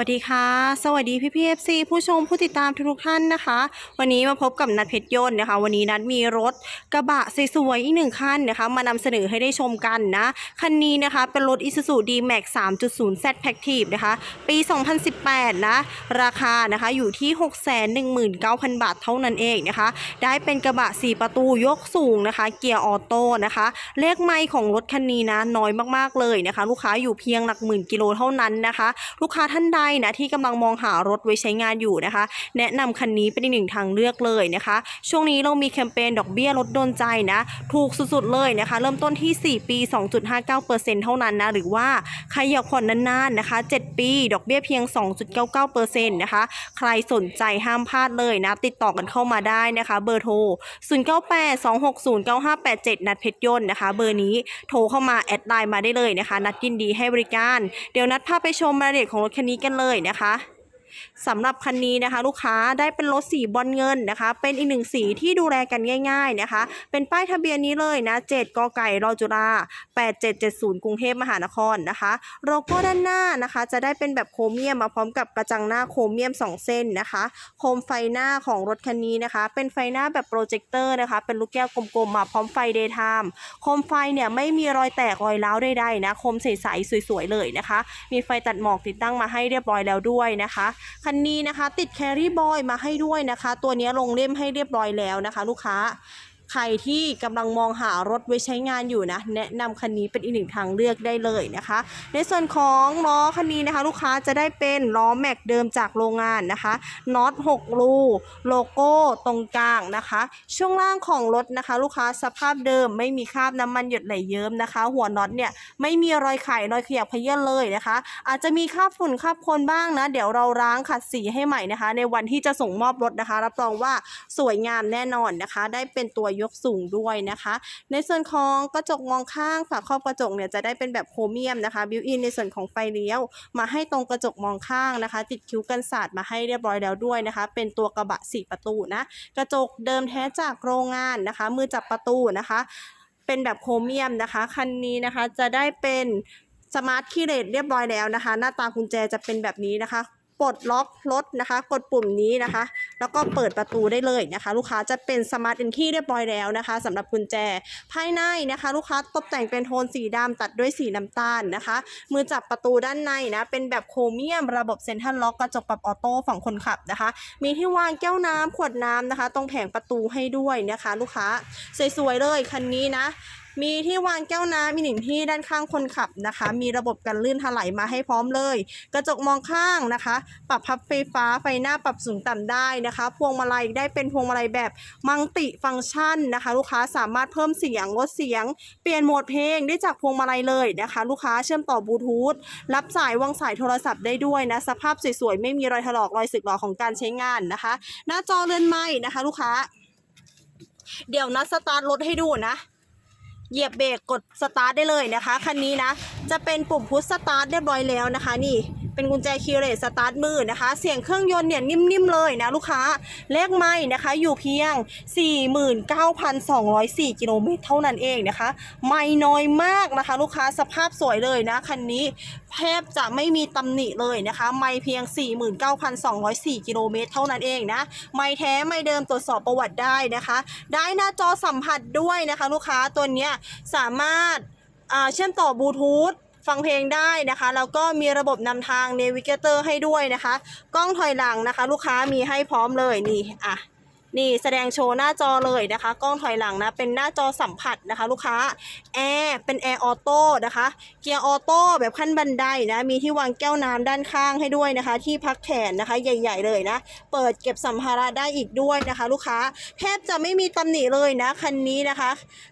วัสดีค่ะ สวัสดีพี่พีเอฟซีผู้ชมผู้ติดตามทุกท่านนะคะ วันนี้มาพบกับนัดเพชรยนต์นะคะ วันนี้นัดมีรถกระบะสวยๆอีกหนึ่งคันนะคะ มานำเสนอให้ได้ชมกันนะ คันนี้นะคะ เป็นรถ Isuzu D-Max 3.0 Z Active นะคะ ปี 2018 นะ ราคานะคะอยู่ที่ 619,000 บาทเท่านั้นเองนะคะ ได้เป็นกระบะ 4 ประตูยกสูงนะคะ เกียร์ออโต้นะคะ เลขไมล์ของรถคันนี้นะน้อยมากๆเลยนะคะ ลูกค้าอยู่เพียงหลักหมื่นกิโลเท่านั้นนะคะ ลูกค้าท่านใดนะที่กำลังมองหารถไว้ใช้งานอยู่นะคะ แนะนำคันนี้เป็นอีกหนึ่งทางเลือกเลยนะคะ ช่วงนี้เรามีแคมเปญดอกเบี้ยลดโดนใจนะถูกสุดๆเลยนะคะ เริ่มต้นที่ 4 ปี 2.59%เท่านั้นนะหรือว่าใครอยากผ่อนนานๆนะคะ 7 ปี ดอกเบี้ยเพียง 2.99%นะคะใครสนใจห้ามพลาดเลยนะ ติดต่อกันเข้ามาได้นะคะ เบอร์โทร 0982609587 นัดเพชรยนต์นะคะ เบอร์นี้โทรเข้ามาแอดไลน์มาได้เลยนะคะ นัดยินดีให้บริการ เดี๋ยวนัดพาไปชมรายละเอียดของรถคันนี้กันเลยเลยนะคะ สำหรับคันนี้นะคะ ลูกค้าได้เป็นรถสีบอลเงินนะคะ เป็นอีกหนึ่งสีที่ดูแลกันง่าย ๆนะคะ เป็นป้ายทะเบียนนี้เลยนะ7กไก่รอจุฬา8770 กรุงเทพมหานครนะคะโลโก้ด้านหน้านะคะ จะได้เป็นแบบโครเมียมมาพร้อมกับกระจังหน้าโครเมียม 2 เส้นนะคะ โคมไฟหน้าของรถคันนี้นะคะ เป็นไฟหน้าแบบโปรเจคเตอร์นะคะ เป็นลูกแก้วกลมๆมาพร้อมไฟเดย์ไทม์โคมไฟเนี่ยไม่มีรอยแตกรอยร้าวใดๆนะ โคมใสๆสวยๆเลยนะคะ มีไฟตัดหมอกติดตั้งมาให้เรียบร้อยแล้วด้วยนะคะคันนี้นะคะ ติดแครี่บอยมาให้ด้วยนะคะ ตัวนี้ลงเล่มให้เรียบร้อยแล้วนะคะ ลูกค้า ใครที่กำลังมองหารถไว้ใช้งานอยู่นะแนะนำคันนี้เป็นอีกหนึ่งทางเลือกได้เลยนะคะ ในส่วนของล้อคันนี้นะคะ ลูกค้าจะได้เป็นล้อแม็กเดิมจากโรงงานนะคะน็อต6รูโลโก้ตรงกลางนะคะ ช่วงล่างของรถนะคะ ลูกค้าสภาพเดิมไม่มีคราบน้ำมันหยดไหลเยิ้มนะคะ หัวน็อตเนี่ยไม่มีรอยไข่รอยขยับเยื้อนเลยนะคะ อาจจะมีคราบฝุ่นคราบโคลนบ้างนะ เดี๋ยวเราล้างขัดสีให้ใหม่นะคะ ในวันที่จะส่งมอบรถนะคะ รับรองว่าสวยงามแน่นอนนะคะ ได้เป็นตัวยกสูงด้วยนะคะ ในส่วนของกระจกมองข้างฝาครอบกระจกเนี่ยจะได้เป็นแบบโครเมียมนะคะบิวอินในส่วนของไฟเลี้ยว มาให้ตรงกระจกมองข้างนะคะ ติดคิ้วกันสาดมาให้เรียบร้อยแล้วด้วยนะคะ เป็นตัวกระบะสี่ประตูนะกระจกเดิมแท้จากโรงงานนะคะ มือจับประตูนะคะ เป็นแบบโครเมียมนะคะคันนี้นะคะจะได้เป็นสมาร์ทคีย์เลสเรียบร้อยแล้วนะคะ หน้าตากุญแจจะเป็นแบบนี้นะคะ ปลดล็อกรถนะคะ กดปุ่มนี้นะคะ แล้วก็เปิดประตูได้เลยนะคะ ลูกค้าจะเป็นสมาร์ทเอนคีเรียบร้อยแล้วนะคะสำหรับกุญแจภายในนะคะ ลูกค้าตกแต่งเป็นโทนสีดำตัดด้วยสีน้ำตาลนะคะ มือจับประตูด้านในนะเป็นแบบโครเมียมระบบเซ็นทรัลล็อกกระจกปรับออโต้ฝั่งคนขับนะคะ มีที่วางแก้วน้ำขวดน้ำนะคะ ตรงแผงประตูให้ด้วยนะคะ ลูกค้าสวยๆเลยคันนี้นะ มีที่วางแก้วน้ำมีหนึ่งที่ด้านข้างคนขับนะคะ มีระบบกันลื่นถลายมาให้พร้อมเลย กระจกมองข้างนะคะ ปรับพับไฟฟ้าไฟหน้าปรับสูงต่ำได้นะคะ พวงมาลัยได้เป็นพวงมาลัยแบบมังติฟังก์ชันนะคะ ลูกค้าสามารถเพิ่มเสียงลดเสียง เปลี่ยนโหมดเพลงได้จากพวงมาลัยเลยนะคะ ลูกค้าเชื่อมต่อบลูทูธรับสายวางสายโทรศัพท์ได้ด้วยนะสภาพสวยๆไม่มีรอยถลอกรอยสึกหรอของการใช้งานนะคะ หน้าจอเรือนไม้นะคะ ลูกค้า เดี๋ยวนัดสตาร์ทรถให้ดูนะ เหยียบเบรกกดสตาร์ทได้เลยนะคะ คันนี้นะ จะเป็นปุ่มพุชสตาร์ทเรียบร้อยแล้วนะคะ นี่ เป็นกุญแจคีย์เลสสตาร์ทมือนะคะ เสียงเครื่องยนต์เนี่ยนิ่มๆเลยนะลูกค้า เลขไม่นะคะ อยู่เพียง 49,204 กิโลเมตรเท่านั้นเองนะคะ ไม่น้อยมากนะคะ ลูกค้าสภาพสวยเลยนะคันนี้แทบจะไม่มีตำหนิเลยนะคะ ไม่เพียง 49,204 กิโลเมตรเท่านั้นเองนะ ไม่แท้ไม่เดิมตรวจสอบประวัติได้นะคะ ได้หน้าจอสัมผัสด้วยนะคะ ลูกค้าตัวเนี้ยสามารถเชื่อมต่อบลูทูธ ฟังเพลงได้นะคะ แล้วก็มีระบบนำทาง Navigator ให้ด้วยนะคะ กล้องถอยหลังนะคะ ลูกค้ามีให้พร้อมเลยนี่อะนี่แสดงโชว์หน้าจอเลยนะคะ กล้องถอยหลังนะเป็นหน้าจอสัมผัสนะคะ ลูกค้าแอร์เป็นแอร์ออโต้นะคะเกียร์ออโต้แบบขั้นบันไดนะ มีที่วางแก้วน้ำด้านข้างให้ด้วยนะคะ ที่พักแขนนะคะ ใหญ่ ๆ เลยนะ เปิดเก็บสัมภาระได้อีกด้วยนะคะ ลูกค้าแทบจะไม่มีตำหนิเลยนะคันนี้นะคะ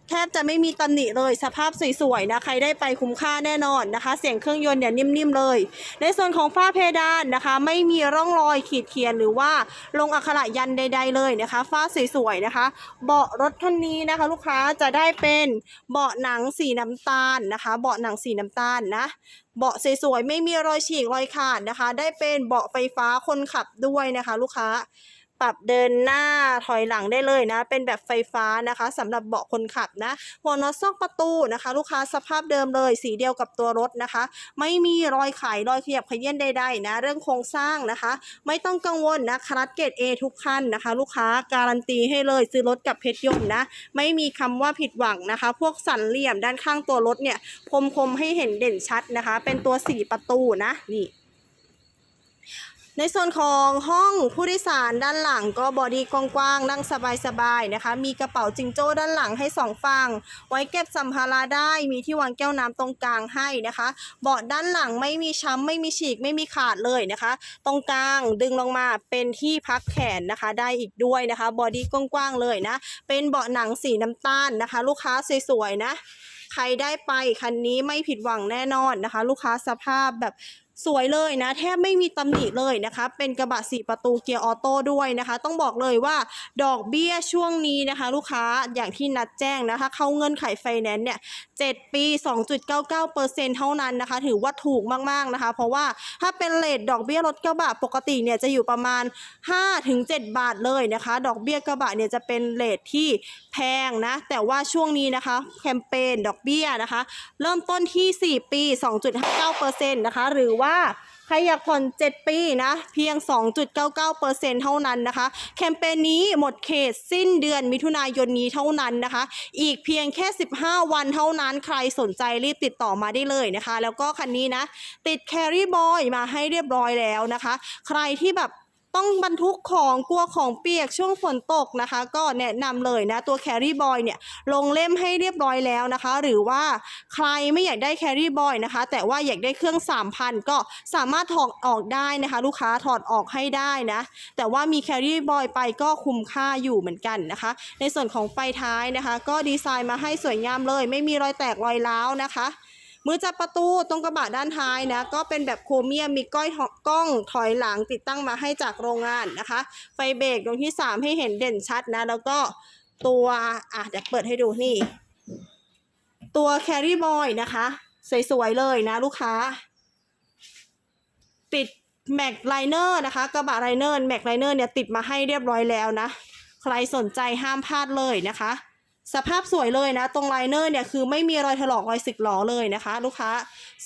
แทบจะไม่มีตำหนิเลยสภาพสวยๆนะใครได้ไปคุ้มค่าแน่นอนนะคะ เสียงเครื่องยนต์เนี่ยนิ่มๆเลย ในส่วนของฝ้าเพดานนะคะ ไม่มีร่องรอยขีดเขียนหรือว่าลงอักขระยันใด ๆ เลยนะคะ ฝ้าสวยๆนะคะ เบาะรถคันนี้นะคะ ลูกค้าจะได้เป็นเบาะหนังสีน้ำตาลนะคะ เบาะหนังสีน้ำตาลนะเบาะสวยๆไม่มีรอยฉีกรอยขาดนะคะ ได้เป็นเบาะไฟฟ้าคนขับด้วยนะคะ ลูกค้า ปรับเดินหน้าถอยหลังได้เลยนะ เป็นแบบไฟฟ้านะคะสำหรับเบาะคนขับนะหัวน็อตซอกประตูนะคะ ลูกค้าสภาพเดิมเลย สีเดียวกับตัวรถนะคะ ไม่มีรอยไขรอยขยับขยื่นใดๆนะ เรื่องโครงสร้างนะคะ ไม่ต้องกังวลนะคลัตเกรด A ทุกคันนะคะ ลูกค้าการันตีให้เลยซื้อรถกับเพชรยนต์นะ ไม่มีคำว่าผิดหวังนะคะ พวกสันเหลี่ยมด้านข้างตัวรถเนี่ยคมๆให้เห็นเด่นชัดนะคะ เป็นตัวสีประตูนะนี่ ในส่วนของห้องผู้โดยสารด้านหลังก็บอดี้กว้างๆนั่งสบายๆนะคะ มีกระเป๋าจิงโจ้ด้านหลังให้สองฝั่งไว้เก็บสัมภาระได้ มีที่วางแก้วน้ำตรงกลางให้นะคะ เบาะด้านหลังไม่มีช้ำไม่มีฉีกไม่มีขาดเลยนะคะ ตรงกลางดึงลงมาเป็นที่พักแขนนะคะ ได้อีกด้วยนะคะบอดี้กว้างๆเลยนะ เป็นเบาะหนังสีน้ำตาลนะคะ ลูกค้าสวยๆนะ ใครได้ไปคันนี้ไม่ผิดหวังแน่นอนนะคะ ลูกค้าสภาพแบบ สวยเลยนะ แทบไม่มีตำหนิเลยนะคะ เป็นกระบะสี่ประตูเกียร์ออโต้ด้วยนะคะ ต้องบอกเลยว่าดอกเบี้ยช่วงนี้นะคะ ลูกค้าอย่างที่นัดแจ้งนะคะ เข้าเงื่อนไขไฟแนนซ์เนี่ย7ปี 2.99%เท่านั้นนะคะ ถือว่าถูกมากๆนะคะ เพราะว่าถ้าเป็นเลทดอกเบี้ยรถกระบะปกติเนี่ยจะอยู่ประมาณ 5-7 บาทเลยนะคะ ดอกเบี้ยกระบะเนี่ยจะเป็นเลทที่แพงนะ แต่ว่าช่วงนี้นะคะแคมเปญดอกเบี้ยนะคะ เริ่มต้นที่ 4 ปี 2.59%นะคะ หรือว่าใครอยากผ่อน 7 ปีนะ เพียง 2.99%เท่านั้นนะคะ แคมเปญนี้หมดเขตสิ้นเดือนมิถุนายนนี้เท่านั้นนะคะ อีกเพียงแค่ 15 วันเท่านั้นใครสนใจรีบติดต่อมาได้เลยนะคะ แล้วก็คันนี้นะ ติดแครี่บอยมาให้เรียบร้อยแล้วนะคะ ใครที่แบบ ต้องบรรทุกของกลัวของเปียกช่วงฝนตกนะคะ ก็แนะนำเลยนะตัวแครี่บอยเนี่ยลงเล่มให้เรียบร้อยแล้วนะคะ หรือว่าใครไม่อยากได้แครี่บอยนะคะ แต่ว่าอยากได้เครื่อง 3,000 ก็สามารถถอดออกได้นะคะ ลูกค้าถอดออกให้ได้นะ แต่ว่ามีแครี่บอยไปก็คุ้มค่าอยู่เหมือนกันนะคะ ในส่วนของไฟท้ายนะคะ ก็ดีไซน์มาให้สวยงามเลย ไม่มีรอยแตกรอยร้าวนะคะ มือจับประตูตรงกระบะด้านท้ายนะก็เป็นแบบโครเมียมมีก้อยกล้องถอยหลังติดตั้งมาให้จากโรงงานนะคะ ไฟเบรกตรงที่ 3 ให้เห็นเด่นชัดนะ แล้วก็ตัวอะเดี๋ยวเปิดให้ดูนี่ ตัวแครี่บอยนะคะสวยๆเลยนะลูกค้า ติดแม็กไลเนอร์นะคะกระบะไลเนอร์แม็กไลเนอร์เนี่ยติดมาให้เรียบร้อยแล้วนะ ใครสนใจห้ามพลาดเลยนะคะ สภาพสวยเลยนะ ตรงไลเนอร์เนี่ยคือไม่มีรอยถลอกรอยสึกหลอเลยนะคะ ลูกค้า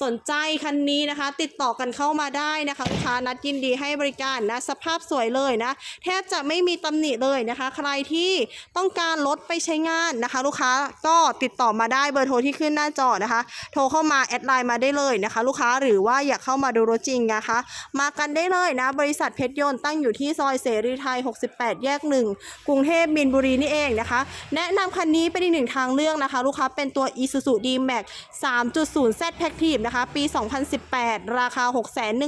สนใจคันนี้นะคะ ติดต่อกันเข้ามาได้นะคะลูกค้านัดยินดีให้บริการนะ สภาพสวยเลยนะ แทบจะไม่มีตำหนิเลยนะคะ ใครที่ต้องการรถไปใช้งานนะคะ ลูกค้าก็ติดต่อมาได้เบอร์โทรที่ขึ้นหน้าจอนะคะ โทรเข้ามาแอดไลน์มาได้เลยนะคะ ลูกค้าหรือว่าอยากเข้ามาดูรถจริงนะคะ มากันได้เลยนะ บริษัทเพชรยนต์ตั้งอยู่ที่ซอยเสรีไทย 68 แยก1กรุงเทพมินบุรีนี่เองนะคะ แนะนำคันนี้เป็นอีกหนึ่งทางเลือกนะคะ ลูกค้าเป็นตัว Isuzu D-Max 3.0 Z Active นะคะ ปี 2018 ราคา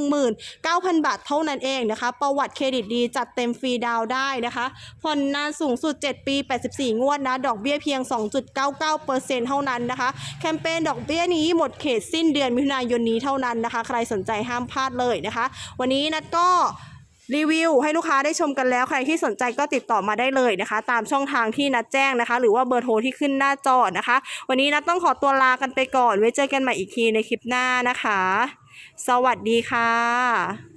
619,000 บาทเท่านั้นเองนะคะ ประวัติเครดิตดีจัดเต็มฟรีดาวได้นะคะผ่อนนานสูงสุด 7 ปี 84 งวดนะ ดอกเบี้ยเพียง 2.99%เท่านั้นนะคะ แคมเปญดอกเบี้ยนี้หมดเขตสิ้นเดือนมิถุนายนนี้เท่านั้นนะคะ ใครสนใจห้ามพลาดเลยนะคะ วันนี้นัดก็ รีวิวให้ลูกค้าได้ชมกันแล้ว ใครที่สนใจก็ติดต่อมาได้เลยนะคะ ตามช่องทางที่นัดแจ้งนะคะ หรือว่าเบอร์โทรที่ขึ้นหน้าจอนะคะ วันนี้นัดต้องขอตัวลากันไปก่อน ไว้เจอกันใหม่อีกทีในคลิปหน้านะคะ สวัสดีค่ะ